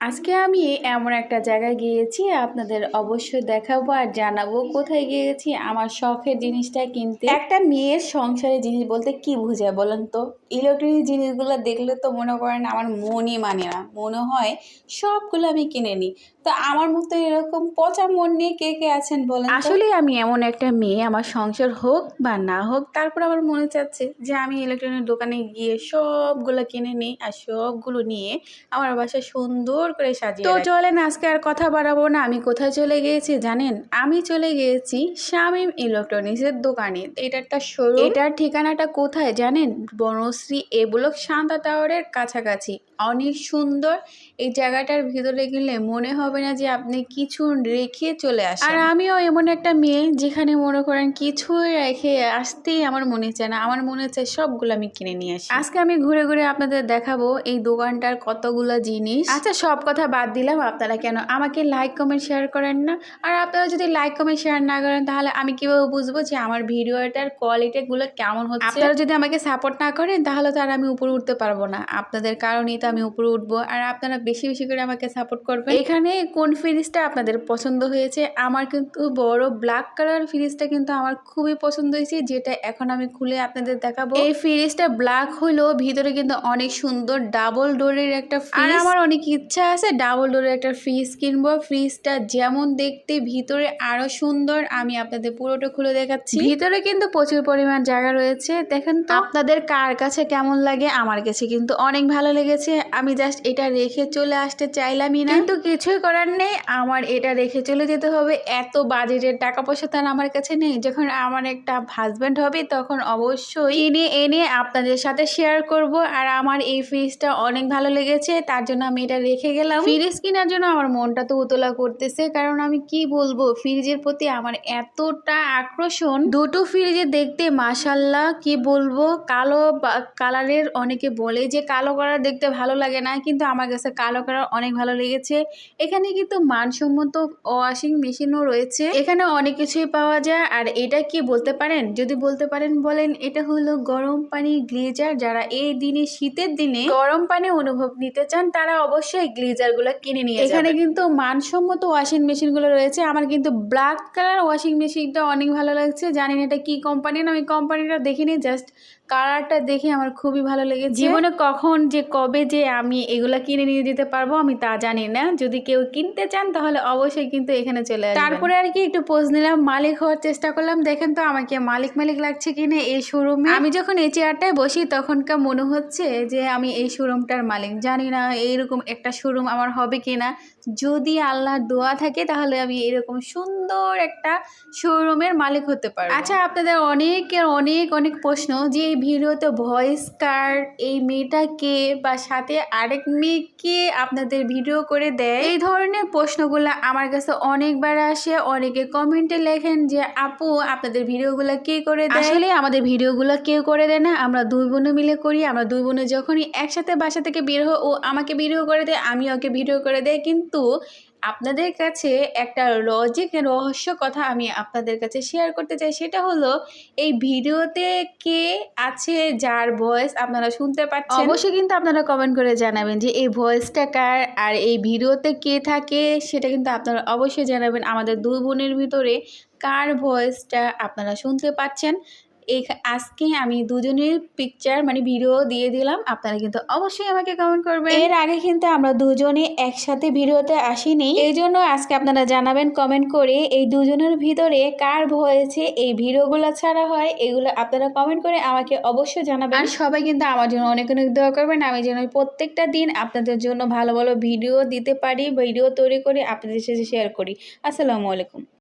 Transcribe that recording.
আজকে আমি এমন একটা জায়গায় গিয়েছি, আপনাদের অবশ্যই দেখাবো আর জানাব কোথায় গিয়েছি, আমার শখের জিনিসটা কিনতে। একটা মেয়ের সংসারে জিনিস বলতে কি বোঝায় বলেন তো? ইলেকট্রনিক জিনিসগুলো দেখলে তো মনে করেন আমার মনই মানে না, মনে হয় সবগুলো আমি কিনে নিই। তো আমার মতো এরকম পচা মন নিয়ে কে কে আছেন বলেন আসলে আমি এমন একটা মেয়ে, আমার সংসার হোক বা না হোক, তারপর আমার মনে চাচ্ছে যে আমি ইলেকট্রনিক দোকানে গিয়ে সবগুলো কিনে নিই আর সবগুলো নিয়ে আমার বাসায় সুন্দর করে সাজিয়ে তো চলেন আজকে আর কথা বাড়াবো না। আমি কোথায় চলে গিয়েছি জানেন? আমি চলে গিয়েছি শামিম ইলেকট্রনিক্সের দোকানে। এটা একটা শোরুম এটার ঠিকানাটা কোথায় জানেন? বনশ্রী এ ব্লক শান্তা টাওয়ারের কাছাকাছি। অনেক সুন্দর। এই জায়গাটার ভিতরে গেলে মনে হবে না যে আপনি কিছু রেখে চলে আসেন। আর আমিও এমন একটা মেয়ে যেখানে মনে করেন কিছু রেখে আসতেই আমার মনে চায় না। আমার মনে চায় সবগুলো আমি কিনে নিয়ে আসি। আজকে আমি ঘুরে ঘুরে আপনাদের দেখাবো এই দোকানটার কতগুলো জিনিস। আচ্ছা সব কথা বাদ দিলাম আপনারা কেন আমাকে লাইক কমেন্ট শেয়ার করেন না? আর আপনারা যদি লাইক কমেন্ট শেয়ার না করেন তাহলে আমি কীভাবে বুঝব যে আমার ভিডিওটার কোয়ালিটিগুলো কেমন হচ্ছে? আপনারা যদি আমাকে সাপোর্ট না করেন তাহলে তো আর আমি উপরে উঠতে পারব না। আপনাদের কারণেই তো আমি উপরে উঠবো। আর আপনারা বেশি বেশি করে আমাকে সাপোর্ট করবেন। এখানে কোন ফ্রিজটা আপনাদের পছন্দ হয়েছে? আমার কিন্তু বড় ব্ল্যাক কালার ফ্রিজটা কিন্তু আমার খুবই পছন্দ হয়েছে যেটা এখন আমি খুলে আপনাদের দেখাবো। এই ফ্রিজটা ব্ল্যাক হলেও ভিতরে কিন্তু অনেক সুন্দর ডাবল ডোরের একটা ফ্রিজ আমার অনেক ইচ্ছা আছে ডাবল ডোরের একটা ফ্রিজ কিনবো। ফ্রিজটা যেমন দেখতে ভিতরে আরও সুন্দর আমি আপনাদের পুরোটা খুলে দেখাচ্ছি। ভিতরে কিন্তু প্রচুর পরিমাণ জায়গা রয়েছে। দেখেন তো। আপনাদের কার কাছে কেমন লাগে আমার কাছে কিন্তু অনেক ভালো লেগেছে। আমি জাস্ট এটা রেখে চলে আসতে চাইলামই না। কিন্তু কিছুই করার নেই। আমার এটা রেখে চলে যেতে হবে। এত বাজেটের টাকা পয়সা তার আমার কাছে নেই। যখন আমার একটা হাজব্যান্ড হবে তখন অবশ্যই কিনে এনে আপনাদের সাথে শেয়ার করব। আর আমার এই ফ্রিজটা অনেক ভালো লেগেছে। তার জন্য আমি এটা রেখে গেলাম। ফ্রিজ কেনার জন্য আমার মনটা তো উতলা করতেছে, কারণ আমি কি বলব, ফ্রিজের প্রতি আমার এতটা আকর্ষণ। দুটো ফ্রিজে দেখতে মাসাল্লাহ কি বলব, কালো কালারের অনেকে বলে যে কালো কালার দেখতে ভালো লাগে না, কিন্তু আমার কাছে কালো কালার অনেক ভালো লেগেছে। এখানে কিন্তু মানসম্মত ওয়াশিং মেশিনও রয়েছে। এখানে অনেক কিছুই পাওয়া যায়, আর এটা কি বলতে পারেন? যদি বলতে পারেন বলেন, এটা হলো গরম পানি গ্লেজার। যারা এই দিনে শীতের দিনে গরম পানি অনুভব নিতে চান, তারা অবশ্যই গ্লেজার গুলো কিনে নিয়ে এখানে কিন্তু মানসম্মত ওয়াশিং মেশিনগুলো রয়েছে। আমার কিন্তু ব্ল্যাক কালার ওয়াশিং মেশিনটা অনেক ভালো লাগছে। জানি না এটা কি কোম্পানির আমি কোম্পানিটা দেখিনি জাস্ট কালারটা দেখে আমার খুবই ভালো লেগেছে। জীবনে কখন যে কবে যে আমি এগুলা কিনে নিয়ে যেতে পারব আমি তা জানি না। যদি কেউ কিনতে চান তাহলে অবশ্যই কিন্তু এখানে চলে আসবে তারপরে আর কি একটু পোজ নিলাম মালিক হওয়ার চেষ্টা করলাম। দেখেন তো আমাকে মালিক মালিক লাগছে কিনে এই শোরুমে আমি যখন এই চেয়ারটায় বসি তখনকার মনে হচ্ছে যে আমি এই শোরুমটার মালিক। জানি না এইরকম একটা শোরুম আমার হবে কিনা। যদি আল্লাহর দোয়া থাকে তাহলে আমি এরকম সুন্দর একটা শোরুমের মালিক হতে পারব। আচ্ছা আপনাদের অনেকের অনেক অনেক প্রশ্ন যে এই ভিডিওতে ভয়েস কার এই মেয়েটা কে বা সাথে আরেক মেয়েকে আপনাদের ভিডিও করে দেয়। এই ধরনের প্রশ্নগুলো আমার কাছে অনেকবার আসে, অনেকে কমেন্টে লেখেন যে, আপু, আপনাদের ভিডিওগুলো কে করে দেয়? আসলে আমাদের ভিডিওগুলো কেউ করে দেয় না, আমরা দুই বোনে মিলে করি, আমরা দুই বোনে যখনই একসাথে বাসা থেকে বের হই, ও আমাকে ভিডিও করে দেয় আমি ওকে ভিডিও করে দেয় কিন্তু আপনাদের কাছে একটা লজিক রহস্য কথা আমি আপনাদের কাছে শেয়ার করতে চাই। সেটা হলো, এই ভিডিওতে কে আছে যার ভয়েস আপনারা শুনতে পাচ্ছেন? অবশ্যই কিন্তু আপনারা কমেন্ট করে জানাবেন যে এই ভয়েসটা কার আর এই ভিডিওতে কে থাকে সেটা কিন্তু আপনারা অবশ্যই জানাবেন। আমাদের দুই বোনের ভিতরে কার ভয়েসটা আপনারা শুনতে পাচ্ছেন? এই আজকে আমি দুজনের পিকচার মানে ভিডিও দিয়ে দিলাম। আপনারা কিন্তু অবশ্যই আমাকে কমেন্ট করবেন। এর আগে কিন্তু আমরা দুজনে একসাথে ভিডিওতে আসিনি। এই জন্য আজকে আপনারা জানাবেন কমেন্ট করে এই দুজনের ভিতরে কার ভয়েছে এই ভিডিওগুলো ছাড়া হয় এগুলো আপনারা কমেন্ট করে আমাকে অবশ্যই জানাবেন। আর সবাই কিন্তু আমার জন্য অনেক অনেক দোয়া করবেন। আমি যেন প্রত্যেকটা দিন আপনাদের জন্য ভালো ভালো ভিডিও দিতে পারি ভিডিও তৈরি করে আপনাদের সাথে শেয়ার করি। আসসালামু আলাইকুম।